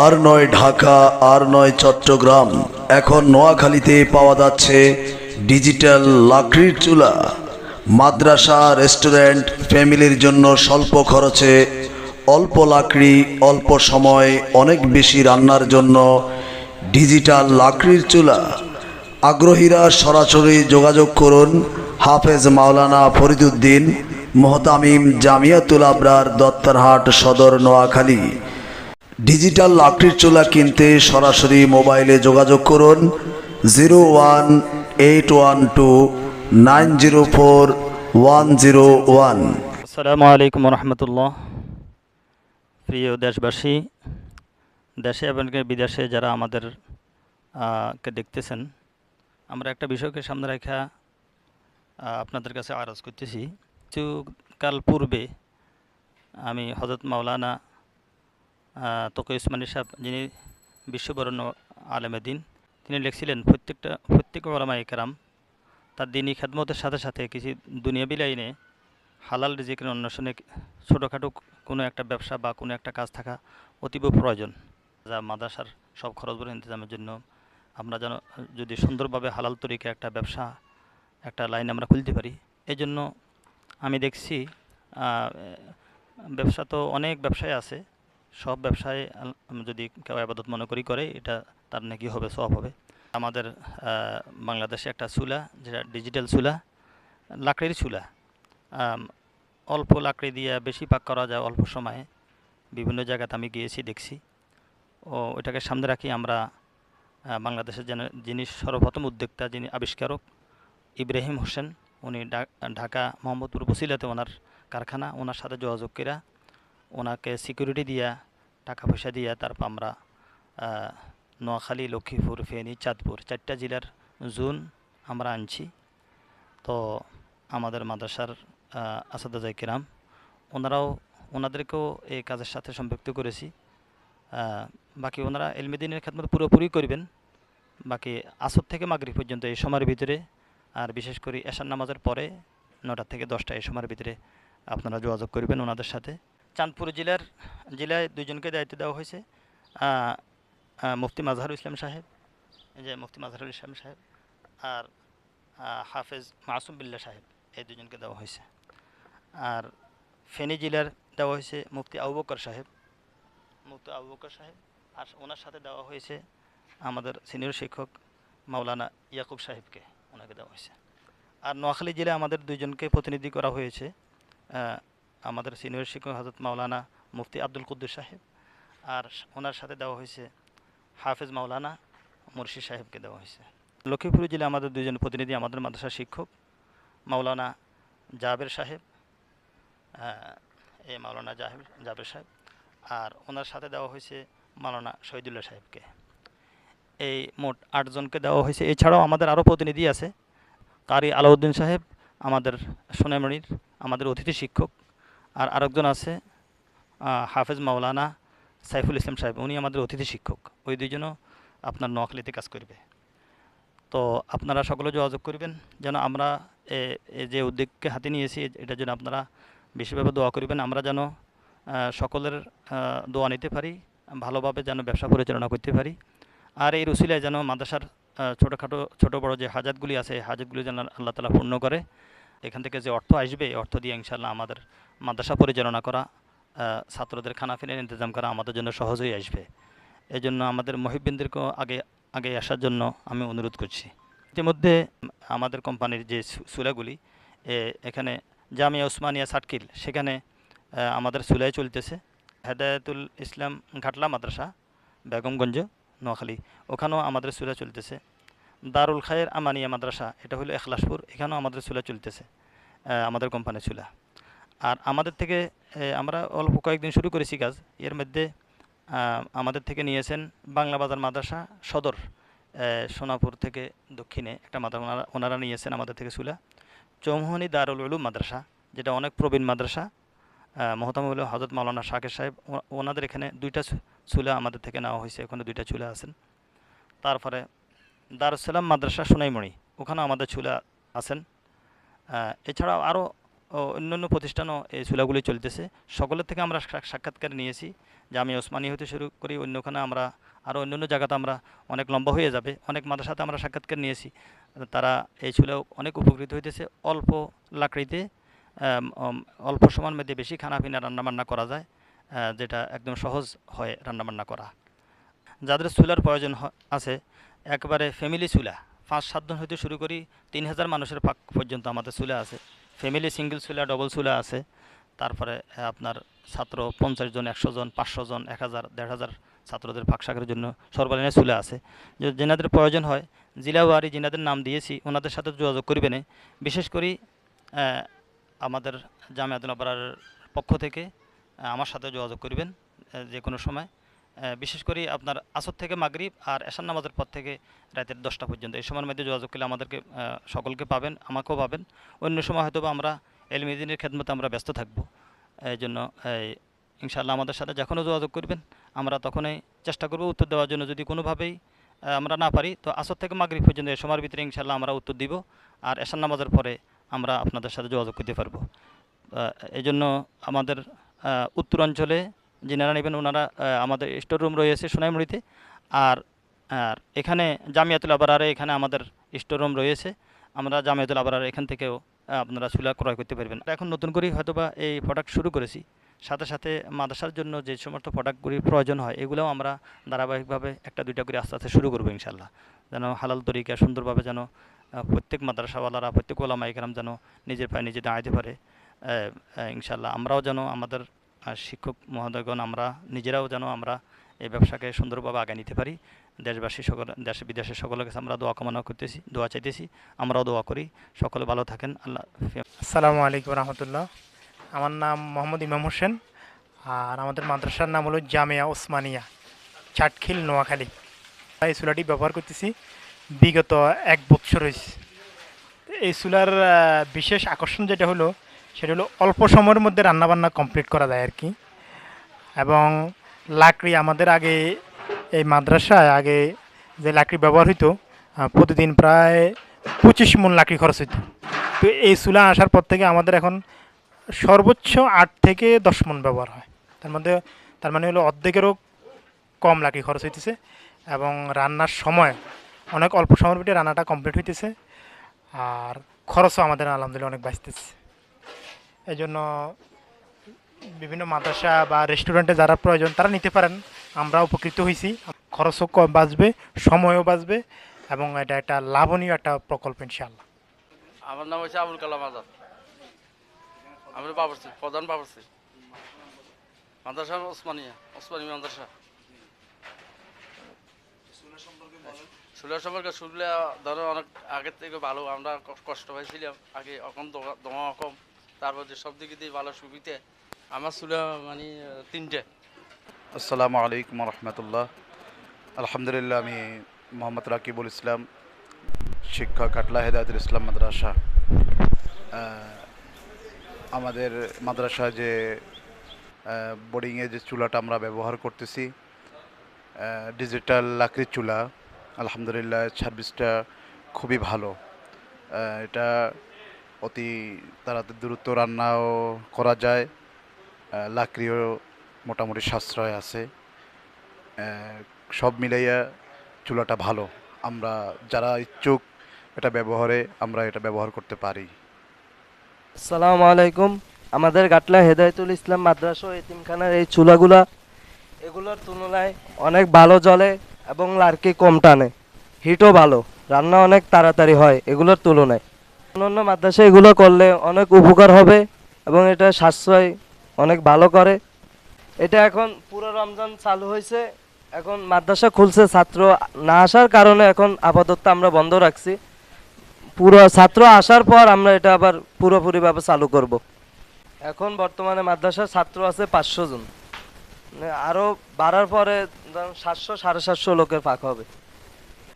আর নয় ঢাকা, আর নয় চট্টগ্রাম। এখন নোয়াখালীতে পাওয়া যাচ্ছে ডিজিটাল লাকড়ির চুলা। মাদ্রাসা, রেস্টুরেন্ট, ফ্যামিলির জন্য স্বল্প খরচে অল্প লাকড়ি, অল্প সময়, অনেক বেশি রান্নার জন্য ডিজিটাল লাকড়ির চুলা। আগ্রহীরা সরাসরি যোগাযোগ করুন হাফেজ মাওলানা ফরিদুদ্দিন মোহতামিম জামিয়াতুল আবরার দত্তারহাট সদর নোয়াখালী। ডিজিটাল লাকড়ির চুলা কিনতে সরাসরি মোবাইলে যোগাযোগ করুন zero one eight one two nine zero four one zero one. আসসালামু আলাইকুম রহমতুল্লাহ প্রিয় দেশবাসী, দেশে এবং বিদেশে যারা আমাদের কে দেখতেছেন, আমরা একটা বিষয়কে সামনে রেখা আপনাদের কাছে আরজ করতেছি। কিছু কাল পূর্বে আমি হজরত মাওলানা তোকে ইসমানী সাহেব, যিনি বিশ্ববরণ্য আলেমেদিন তিনি লিখছিলেন, প্রত্যেকটা, প্রত্যেক ওলামা একরাম তার দিনই খেদমতের সাথে সাথে কিছু দুনিয়া বিলাইনে হালাল রিজিকের অন্বেষণে ছোটোখাটো কোনো একটা ব্যবসা বা কোনো একটা কাজ থাকা অতীব প্রয়োজন। যা মাদ্রাসার সব খরচগুলো ইন্তজামের জন্য আমরা যেন, যদি সুন্দরভাবে হালাল তরিকে একটা ব্যবসা, একটা লাইন আমরা খুলতে পারি। এই জন্য আমি দেখছি ব্যবসা তো অনেক ব্যবসায় আছে সব ব্যবসায় আল- যদি কেউ আবাদত মনে করি, করে, এটা তার নাকি হবে, সব হবে। আমাদের বাংলাদেশে একটা চুলা, যেটা ডিজিটাল চুলা, লাকড়ির চুলা। অল্প লাকড়ি দিয়ে বেশি পাক করা যায় অল্প সময়ে। বিভিন্ন জায়গাতে আমি গিয়েছি, দেখছি। ও, ওইটাকে সামনে রাখি আমরা বাংলাদেশের যেন, যিনি সর্বপ্রথম উদ্যোক্তা, যিনি আবিষ্কারক, ইব্রাহিম হোসেন, উনি ঢাকা মোহাম্মদপুর বসিলাতে ওনার কারখানা, ওনার সাথে যোগাযোগ করা ওনাকে সিকিউরিটি দিয়া টাকা পয়সা দিয়া তারপর আমরা নোয়াখালী, লক্ষ্মীপুর, ফেনী, চাঁদপুর চারটা জেলার জুন আমরা আনছি। তো আমাদের মাদ্রাসার আসাদাজাই কিরাম, ওনারাও, ওনাদেরকেও এই কাজের সাথে সম্পৃক্ত করেছি। বাকি ওনারা এলমেদিনের খেদমত পুরোপুরি করবেন। বাকি আসর থেকে মাগরিব পর্যন্ত এই সময়ের ভিতরে, আর বিশেষ করে এশার নামাজের পরে নটা থেকে দশটা এই সময়ের ভিতরে আপনারা যোগাযোগ করবেন ওনাদের সাথে। চাঁদপুর জেলার, জেলায় দুজনকে দায়িত্ব দেওয়া হয়েছে। মুফতি মাজহারুল ইসলাম সাহেব যে মুফতি মাজহারুল ইসলাম সাহেব আর হাফেজ মাসুম বিল্লা সাহেব, এই দুজনকে দেওয়া হয়েছে। আর ফেনী জেলার দেওয়া হয়েছে মুফতি আবু বকর সাহেব। মুফতি আবু বকর সাহেব আর ওনার সাথে দেওয়া হয়েছে আমাদের সিনিয়র শিক্ষক মাওলানা ইয়াকুব সাহেবকে ওনাকে দেওয়া হয়েছে। আর নোয়াখালী জেলায় আমাদের দুজনকে প্রতিনিধি করা হয়েছে। আমাদের সিনিয়র শিক্ষক হজরত মাওলানা মুফতি আব্দুল কুদ্দুর সাহেব। আর ওনার সাথে দেওয়া হয়েছে হাফেজ মাওলানা মুর্শিদ সাহেবকে দেওয়া হয়েছে। লক্ষ্মীপুর জেলায় আমাদের দুজন প্রতিনিধি, আমাদের মাদ্রাসার শিক্ষক মাওলানা জাবের সাহেব এই মাওলানা জাহেব, জাবের সাহেব। আর ওনার সাথে দেওয়া হয়েছে মাওলানা শহীদুল্লাহ সাহেবকে। এই মোট আটজনকে দেওয়া হয়েছে। এছাড়াও আমাদের আরও প্রতিনিধি আছে, কারি আলাউদ্দিন সাহেব, আমাদের সোনামণির, আমাদের অতিথি শিক্ষক। আর আরেকজন আছে হাফেজ মাওলানা সাইফুল ইসলাম সাহেব। উনি আমাদের অতিথি শিক্ষক। ওই দুইজনও আপনার নোয়াখালীতে কাজ করবে। তো আপনারা সকলে যোগাযোগ করবেন। যেন আমরা যে উদ্যোগকে হাতে নিয়েছি এটার জন্য আপনারা বিশেষভাবে দোয়া করবেন। আমরা যেন সকলের দোয়া নিতে পারি, ভালোভাবে যেন ব্যবসা পরিচালনা করতে পারি। আর এই রসিলায় যেন মাদ্রাসার ছোটোখাটো, ছোটো বড়ো যে হাজাতগুলি আছে হাজাতগুলি যেন আল্লাহ তালা পূর্ণ করে। এখান থেকে যে অর্থ আসবে এই অর্থ দিয়ে ইনশাল্লাহ আমাদের মাদ্রাসা পরিচালনা করা ছাত্রদের খানা ফিনের ইন্তজাম করা আমাদের জন্য সহজ হয়ে আসবে। এই জন্য আমাদের মহিবিনদেরকেও আগে আগে আসার জন্য আমি অনুরোধ করছি। ইতিমধ্যে আমাদের কোম্পানির যে সু- চুলাগুলি এ, এখানে জামিয়া উসমানিয়া সাটকিল সেখানে আমাদের চুলাই চলতেছে। হেদায়তুল ইসলাম ঘাটলা মাদ্রাসা বেগমগঞ্জ নোয়াখালী ওখানেও আমাদের চুলা চলতেছে। দারুল খায়ের আমানিয়া মাদ্রাসা, এটা হলো এখলাসপুর, এখানেও আমাদের চুলা চলতেছে আমাদের কোম্পানির চুলা। আর আমাদের থেকে আমরা অল্প কয়েকদিন শুরু করেছি কাজ, এর মধ্যে আমাদের থেকে নিয়েছেন বাংলা বাজার মাদ্রাসা সদর সোনাপুর থেকে দক্ষিণে একটা মাদ্রাসা, ওনারা নিয়েছেন আমাদের থেকে চুলা। চৌমুহনী দারুল উলুম মাদ্রাসা, যেটা অনেক প্রবীণ মাদ্রাসা মহতামুল হজরত মাওলানা শাকের সাহেব ওনাদের এখানে দুইটা চুলা আমাদের থেকে নেওয়া হয়েছে, এখানে দুইটা চুলা আছেন। তারপরে দারুসালাম মাদ্রাসা সোনাইমণি ওখানেও আমাদের চুলা আছেন। এছাড়াও আরও ও, অন্যান্য প্রতিষ্ঠানও এই চুলাগুলি চলতেছে। সকলের থেকে আমরা সাক্ষাৎকার নিয়েছি যে আমি ওসমানী হতে শুরু করি, অন্যখানে আমরা আরও অন্যান্য জায়গাতে আমরা অনেক লম্বা হয়ে যাবে। অনেক মাদের সাথে আমরা সাক্ষাৎকার নিয়েছি। তারা এই চুলাও অনেক উপকৃত হইতেছে। অল্প লাকড়িতে অল্প সময়ের মধ্যে বেশি খানাপিনা রান্নাবান্না করা যায় যেটা একদম সহজ হয় রান্নাবান্না করা। যাদের চুলার প্রয়োজন আছে একবারে ফ্যামিলি চুলা। পাঁচ সাতজন হইতে শুরু করি, তিন হাজার মানুষের পাক পর্যন্ত আমাদের চুলা আছে। ফ্যামিলি সিঙ্গেল চুলা ডবল চুলা আছে। তারপরে আপনার ছাত্র পঞ্চাশ জন, একশো জন, পাঁচশো জন, এক হাজার, দেড় হাজার ছাত্রদের ফাঁকশাকের জন্য সর্বকালীন চুলা আছে। যেনাদের প্রয়োজন হয় জিলাওয়ারি যিনাদের নাম দিয়েছি, ওনাদের সাথে যোগাযোগ করবেন বিশেষ করে আমাদের জামিয়াতুল আবরার পক্ষ থেকে আমার সাথে যোগাযোগ করবেন যে কোনো সময়। বিশেষ করে আপনার আসর থেকে মাগরিব আর এশান নামাজের পর থেকে রাতের দশটা পর্যন্ত। এই সময়ের মধ্যে যোগাযোগ করলে আমাদেরকে সকলকে পাবেন আমাকেও পাবেন। অন্য সময় হয়তো আমরা এলমিদিনের খেদমতে আমরা ব্যস্ত থাকব। এই জন্য ইনশাআল্লাহ আমাদের সাথে যখনও যোগাযোগ করবেন আমরা তখনই চেষ্টা করব উত্তর দেওয়ার জন্য। যদি কোনোভাবেই আমরা না পারি তো আসর থেকে মাগরিব পর্যন্ত এই সময়ের ভিতরে ইনশাআল্লাহ আমরা উত্তর দিব আর এশান নামাজের পরে আমরা আপনাদের সাথে যোগাযোগ করতে পারব। এই জন্য আমাদের আহ, উত্তর অঞ্চলে যিনারা নেবেন ওনারা আমাদের স্টোর রুম রয়েছে সোনাইমুড়িতে। আর আর এখানে জামিয়াতুল আবরারে এখানে আমাদের স্টোর রুম রয়েছে। আমরা জামিয়াতুল আবরার এখান থেকেও আপনারা চুলা ক্রয় করতে পারবেন। এখন নতুন করেই হয়তোবা এই প্রোডাক্ট শুরু করেছি। সাথে সাথে মাদ্রাসার জন্য যে সমস্ত প্রোডাক্টগুলির প্রয়োজন হয়, এগুলোও আমরা ধারাবাহিকভাবে একটা দুইটা করে আস্তে আস্তে শুরু করব ইনশাল্লাহ যেন হালাল তরিকা সুন্দরভাবে যেন প্রত্যেক মাদ্রাসাওয়ালারা, প্রত্যেক ওলামা ইকরাম যেন নিজের পায়ে নিজে দাঁড়াতে পারে। ইনশাল্লাহ আমরাও যেন আমাদের শিক্ষক মহোদয়গণ, আমরা নিজেরাও যেন আমরা এই ব্যবসাকে সুন্দরভাবে আগে নিতে পারি। দেশবাসী সকল, দেশে বিদেশের সকলের কাছে আমরা দোয়া কামনা করতেছি, দোয়া চাইতেছি, আমরাও দোয়া করি। সকলে ভালো থাকেন, আল্লাহ। আসসালামু আলাইকুম রহমতুল্লাহ। আমার নাম মোহাম্মদ ইমাম হোসেন আর আমাদের মাদ্রাসার নাম হলো জামিয়া ওসমানিয়া, চাটখিল, নোয়াখালী। এই চুলাটি ব্যবহার করতেছি, বিগত এক বছর হয়েছে। এই চুলার বিশেষ আকর্ষণ যেটা হলো সেটা হলো অল্প সময়ের মধ্যে রান্নাবান্না কমপ্লিট করা যায় আর কি। এবং লাকড়ি আমাদের আগে এই মাদ্রাসায় আগে যে লাকড়ি ব্যবহার হইতো প্রতিদিন প্রায় পঁচিশ মন লাকড়ি খরচ হইতো। তো এই চুলা আসার পর থেকে আমাদের এখন সর্বোচ্চ আট থেকে দশ মন ব্যবহার হয়। তার মধ্যে, তার মানে হলো অর্ধেকেরও কম লাকড়ি খরচ হইতেছে এবং রান্নার সময়, অনেক অল্প সময়ের ভিতরে রান্নাটা কমপ্লিট হইতেছে। আর খরচও আমাদের আলহামদুলিল্লাহ অনেক বাঁচতেছে। এই জন্য বিভিন্ন মাদ্রাসা বা রেস্টুরেন্টে যারা প্রয়োজন, তারা নিতে পারেন। আমরা উপকৃত হয়েছি খরচও কম বাঁচবে, সময়ও বাঁচবে এবং এটা একটা লাভনীয় একটা প্রকল্প, ইনশাআল্লাহ। আমার নাম হচ্ছে আবুল কালাম আজাদ। আমি বাবরসি প্রধান বাবরসি মাদ্রাসা ওসমানিয়া, ওসমানী মাদ্রাসা। সম্পর্কে শুনলে ধরো অনেক আগের থেকে ভালো, আমরা কষ্ট পাইছিলাম। আগে এখন দমা কম। তারপর যে সব দিকে দিয়ে ভালো সুবিধে। আমার চুলে মানে তিনটে। আসসালামু আলাইকুম রহমতুল্লাহ আলহামদুলিল্লাহ, আমি মোহাম্মদ রাকিবুল ইসলাম, শিক্ষক কাটলা হেদায়তুল ইসলাম মাদ্রাসা। আমাদের মাদ্রাসা যে বোর্ডিংয়ে যে চুলাটা আমরা ব্যবহার করতেছি ডিজিটাল লাকড়ির চুলা, আলহামদুলিল্লাহ সার্ভিসটা খুবই ভালো। এটা অতি তাড়াতাড়ি দ্রুত রান্নাও করা যায়। লাকড়িও মোটামুটি সাশ্রয় আছে। সব মিলাইয়া চুলাটা ভালো। আমরা যারা ইচ্ছুক এটা ব্যবহারে আমরা এটা ব্যবহার করতে পারি। আসসালামু আলাইকুম। আমাদের গাটলা হেদায়তুল ইসলাম মাদ্রাসা এতিমখানার এই চুলাগুলা, এগুলোর তুলনায় অনেক ভালো জ্বলে এবং লার্কি কম টানে। হিটও ভালো। রান্না অনেক তাড়াতাড়ি হয় এগুলোর তুলনায়। অন্যান্য মাদ্রাসা এগুলো করলে অনেক উপকার হবে এবং এটা সাশ্রয় অনেক ভালো করে। এটা এখন পুরো রমজান চালু হয়েছে। এখন মাদ্রাসা খুলছে, ছাত্র না আসার কারণে এখন আপাতত আমরা বন্ধ রাখছি। পুরো ছাত্র আসার পর আমরা এটা আবার পুরোপুরিভাবে চালু করব। এখন বর্তমানে মাদ্রাসার ছাত্র আছে পাঁচশো জন। মানে আরও বাড়ার পরে সাতশো, সাড়ে সাতশো লোকের ফাঁক হবে।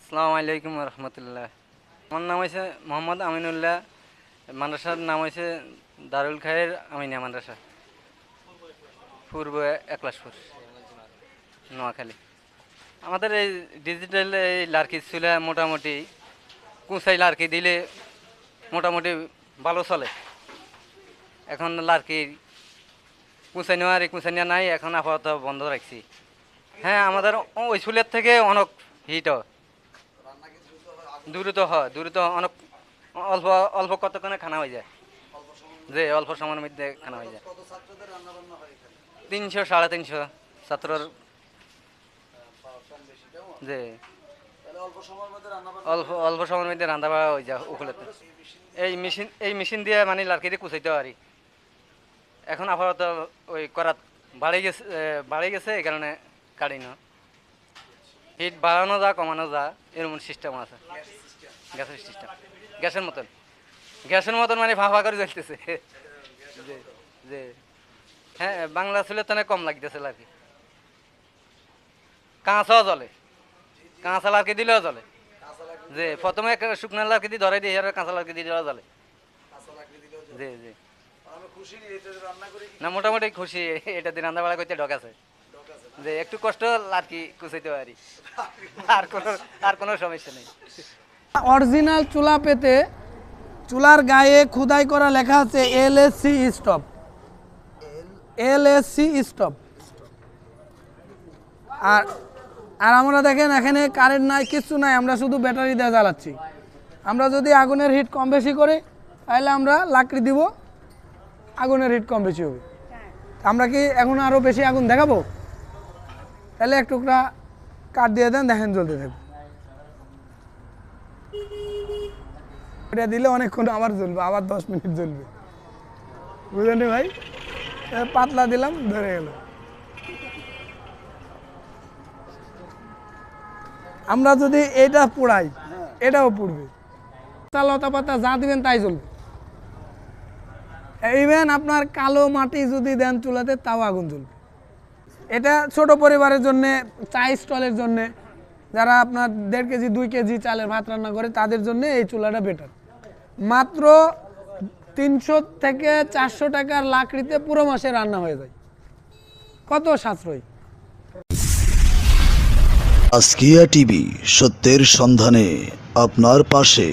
আসসালামু আলাইকুম রহমতুল্লাহ। আমার নাম হয়েছে মোহাম্মদ আমিনুল্লাহ, মাদ্রাসার নাম হয়েছে দারুল খায়ের আমিনিয়া মাদ্রাসা, পূর্ব একলাসপুর, নোয়াখালী। আমাদের এই ডিজিটাল এই লার্কি ছিল মোটামুটি কুঁচাই লার্কি দিলে মোটামুটি ভালো চলে। এখন লার্কির কুঁচাই নেওয়া আর কুঁচাই নেওয়া নাই, এখন আপাতত বন্ধ রাখছি। হ্যাঁ আমাদের ওই চুলের থেকে অনেক হিট হয় দ্রুত হয় দ্রুত অনেক অল্প অল্প কতক্ষণে খানা হয়ে যায়? যে অল্প সময়ের মধ্যে খানা হয়ে যায়। তিনশো, সাড়ে তিনশো ছাত্রর যে অল্প অল্প সময়ের মধ্যে রান্না বাড়া হয়ে যায় উকুলেতে। এই মেশিন এই মেশিন দিয়ে মানে লার্কিতে কুচাইতে পারি। এখন আপাতত ওই করাত বাড়ে গেছে বাড়ে গেছে, এই কারণে কাটি না। হিট বাড়ানো যা কমানো যা এরকম সিস্টেম আছে। গ্যাসের সিস্টেম গ্যাসের মতন। গ্যাসের মতন মানে ফাঁফা করে জ্বলতেছে। যে যে হ্যাঁ বাংলা ছিল তো কম লাগতেছে আর কি কাঁচাও জলে কাঁচা লার্কি দিলেও জলে যে প্রথমে শুকনো লার্কি দিয়ে ধরে দিয়ে আর কাঁচা লার্কি দিয়ে দেওয়া জলে জি জি। না মোটামুটি খুশি। এটা দিয়ে রান্না বাড়া করতে ঢক আছে যে একটু কষ্ট লার্কি কুচাইতে পারি। আর কোনো আর কোনো সমস্যা নেই। অরিজিনাল চুলা পেতে চুলার গায়ে খোদাই করা লেখা আছে L S C stop. L S C stop. আর আর আমরা দেখেন এখানে কারেন্ট নাই কিচ্ছু নাই, আমরা শুধু ব্যাটারি দিয়ে জ্বালাচ্ছি। আমরা যদি আগুনের হিট কম বেশি করি, তাহলে আমরা লাকড়ি দিব, আগুনের হিট কম বেশি হবে। আমরা কি এখন আরও বেশি আগুন দেখাবো? তাহলে এক টুকরা কাঠ দিয়ে দেন, দেখেন জ্বলতে থাকবে। দিলে অনেকক্ষণ আবার জ্বলবে, আবার দশ মিনিট জ্বলবে। বুঝলেন ভাই? পাতলা দিলাম, ধরে গেল। আমরা যদি এটা পোড়াই, এটাও পুড়বে। তা লতা পাতা যা দিবেন তাই জ্বলবে। ইভেন আপনার কালো মাটি যদি দেন চুলাতে, তাও আগুন জ্বলবে। এটা ছোট পরিবারের জন্য, চা স্টলের জন্য। যারা আপনার দেড় কেজি, দুই কেজি চালের ভাত রান্না করে, তাদের জন্য এই চুলাটা বেটার মাত্র তিনশো থেকে চারশো টাকার লাকড়িতে পুরো মাসে রান্না হয়ে যায়। কত সাশ্রয়ী। আজকিয়া টিভি, সত্যের সন্ধানে, আপনার পাশে।